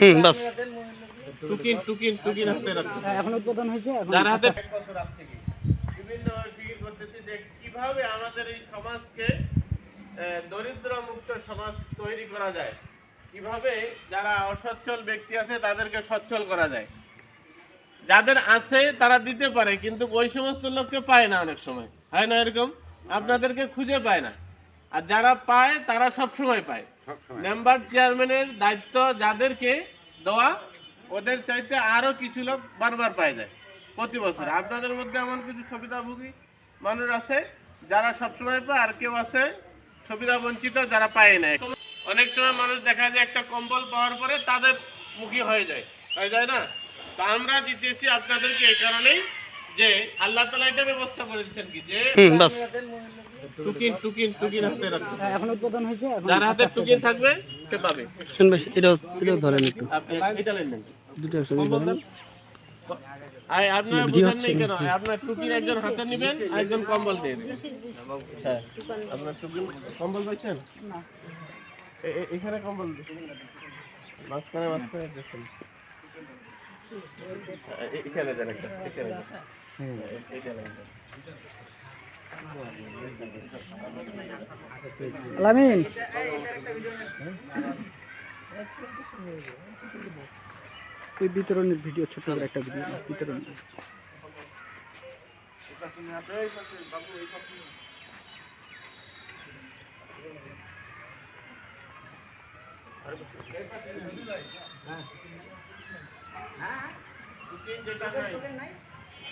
হুম বাস। টুকিন টুকিন টুকিন হাতে রাখতে। এখন উদ্বোধন হয়েছে এখন যার হাতে বছর আগ থেকে বিভিন্নভাবে ফিকির করতেছি যে কীভাবে আমাদের এই সমাজকে দরিদ্র মুক্ত সমাজ তৈরি করা যায়। কীভাবে যারা অসচ্ছল ব্যক্তি আছে তাদেরকে সচ্ছল করা যায়। যাদের আছে তারা দিতে পারে কিন্তু ওই সমস্ত লোককে পায় না অনেক সময়। হয় না এরকম? আপনাদেরকে খুঁজে পায় না। আর যারা পায় তারা সব সময় পায় মেম্বার চেয়ারম্যানের দায়িত্ব যাদেরকে দেওয়া ওদের চাইতে আরও কিছু লোক বারবার পায় যায় প্রতি বছর। আপনাদের মধ্যে এমন কিছু সুবিধাভোগী মানুষ আছে যারা সবসময় পায় আর কেউ আছে সুবিধা বঞ্চিত যারা পায় না অনেক সময় মানুষ দেখা যায় একটা কম্বল পাওয়ার পরে তাদের মুখী হয়ে যায়। হয়ে যায় না? তা আমরা দিতেছি আপনাদেরকে এই কারণেই যে আল্লাহ তালা এটা ব্যবস্থা করে দিচ্ছেন কি? যে হুম বাস। টুকিন টুকিন টুকিন হাতে রাখতে এখন উদ্বোধন হয়েছে যার হাতে টুকিন থাকবে সে পাবে। শুন ভাই এটাও এটাও ধরেন একটু। আপনি এটা নেন। দুটো একসঙ্গে ধরেন আই আপনার বুঝেন নাই কেন? আপনার টুকিন একজন হাতে নেবেন একজন কম্বল দিয়ে দিবেন। হ্যাঁ। আপনার টুকিন কম্বল পাইছেন? এ- এ- এখানে কম্বল মাঝখানে মাঝখানে দেখুন। এখানে দেন একটা এখানে দেন এ- এখানে দেন। আলামিন ওই বিতরণের ভিডিও ছোট করে একটা ভিডিও বিতরণ টুকিন যেটা নাই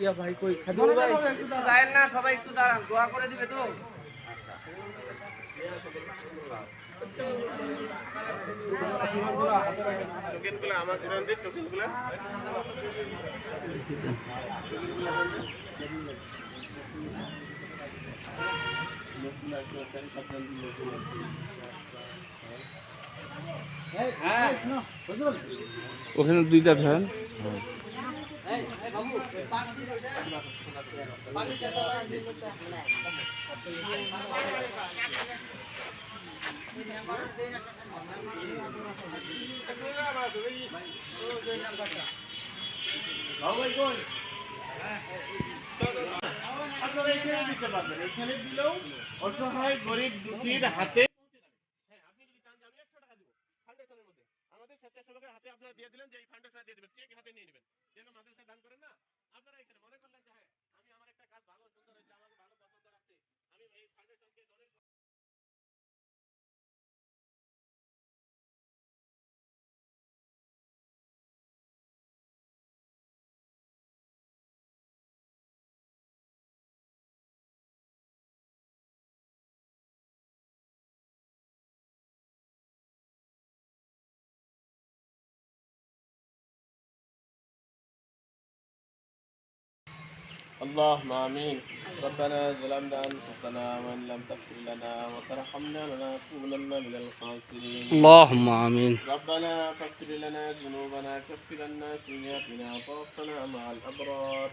ইয়া ভাই কই খাদিউল ভাই যায় না সবাই একটু দাঁড়ান দোয়া করে দিবে তো টুকিনগুলো আমাকে দেন দিন টুকিনগুলো ওখানে দুইটা ধরেন আপনারা এখানে দিতে পারবেন। এখানে দিলেও অসহায় গরিব দুঃখীর হাতে اللهم آمين. ربنا ظلمنا أنفسنا وإن لم تغفر لنا وترحمنا لنكونن من الخاسرين. اللهم آمين. ربنا فاغفر لنا ذنوبنا كفر عنا سيئاتنا وتوفنا مع الأبرار.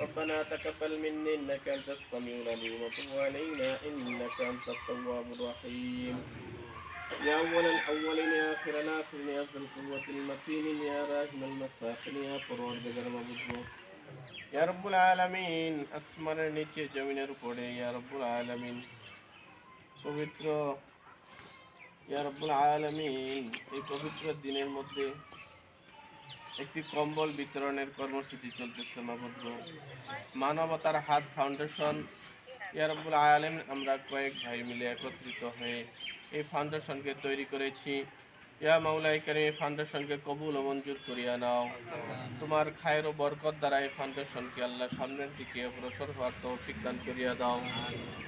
ربنا تقبل مني إنك أنت السميع العليم وتب علينا إنك أنت التواب الرحيم. يا أول الأولين يا آخر الآخرين يا ذا القوة المتين يا راحم المساكين يا فرور بجر مبدو ইয়ারব্বুল আলমিন আসমানের নিচে জমিনের উপরে ইয়ারব্বুল আলমিন পবিত্র ইয়ারব্বুল আলমিন এই পবিত্র দিনের মধ্যে একটি কম্বল বিতরণের কর্মসূচি চলতেছে নবদ্র মানবতার হাত ফাউন্ডেশন ইয়ারব্বুল আলমিন আমরা কয়েক ভাই মিলে একত্রিত হয়ে এই ফাউন্ডেশনকে তৈরি করেছি। ইয়া মাওলাই কারিম, এই ফাউন্ডেশনকে কবুল ও মঞ্জুর করিয়া নাও। তোমার খায়ের ও বরকত দ্বারা এই ফাউন্ডেশনকে আল্লাহ সামনের দিকে অগ্রসর হওয়ার তৌফিক দান করিয়া দাও।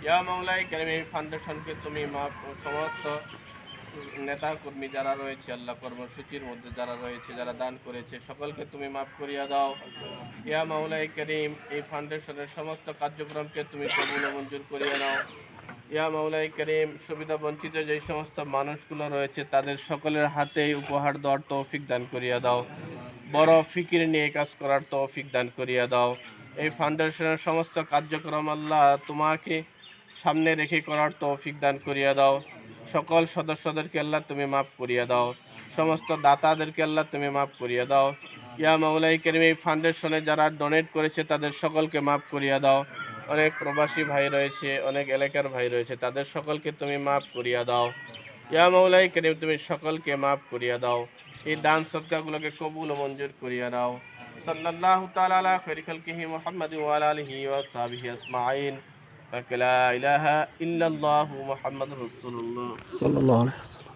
ইয়া মাওলাই কারিম, এই ফাউন্ডেশনকে তুমি মাপ সমস্ত নেতা কর্মী যারা রয়েছে, আল্লাহ কর্মসূচির মধ্যে যারা রয়েছে, যারা দান করেছে, সকলকে তুমি মাফ করিয়া দাও। ইয়া মাওলাই করিম, এই ফাউন্ডেশনের সমস্ত কার্যক্রমকে তুমি কবুল ও মঞ্জুর করিয়া নাও। ইয়া মাওলাই করিম, সুবিধা বঞ্চিত যে সমস্ত মানুষগুলো রয়েছে, তাদের সকলের হাতেই উপহার দেওয়ার তৌফিক দান করিয়া দাও। বড় ফিকির নিয়ে কাজ করার তৌফিক দান করিয়া দাও। এই ফাউন্ডেশনের সমস্ত কার্যক্রম আল্লাহ তোমাকে সামনে রেখে করার তৌফিক দান করিয়া দাও। সকল সদস্যদেরকে আল্লাহ তুমি মাফ করিয়া দাও। সমস্ত দাতাদেরকে আল্লাহ তুমি মাফ করিয়া দাও। ইয়া মাওলাই করিম, এই ফাউন্ডেশনে যারা ডোনেট করেছে, তাদের সকলকে মাফ করিয়া দাও। অনেক প্রবাসী ভাই রয়েছে, অনেক এলাকার ভাই রয়েছে, তাদের সকলকে তুমি মাফ করিয়া দাও। ইয়া মাওলাই করিম, তুমি সকলকে মাফ করিয়া দাও। এই দান সদকাগুলোকে কবুল ও মঞ্জুর করিয়া দাও। সাল্লাল্লাহু তাআলা আলা খাইরি খালকিহি মুহাম্মাদিন ওয়া আলা আলিহি ওয়া সাহবিহি আজমাইন। লা ইলাহা ইল্লাল্লাহু মুহাম্মাদুর রাসূলুল্লাহ। সাল্লাল্লাহু আলাইহি ওয়াসাল্লাম।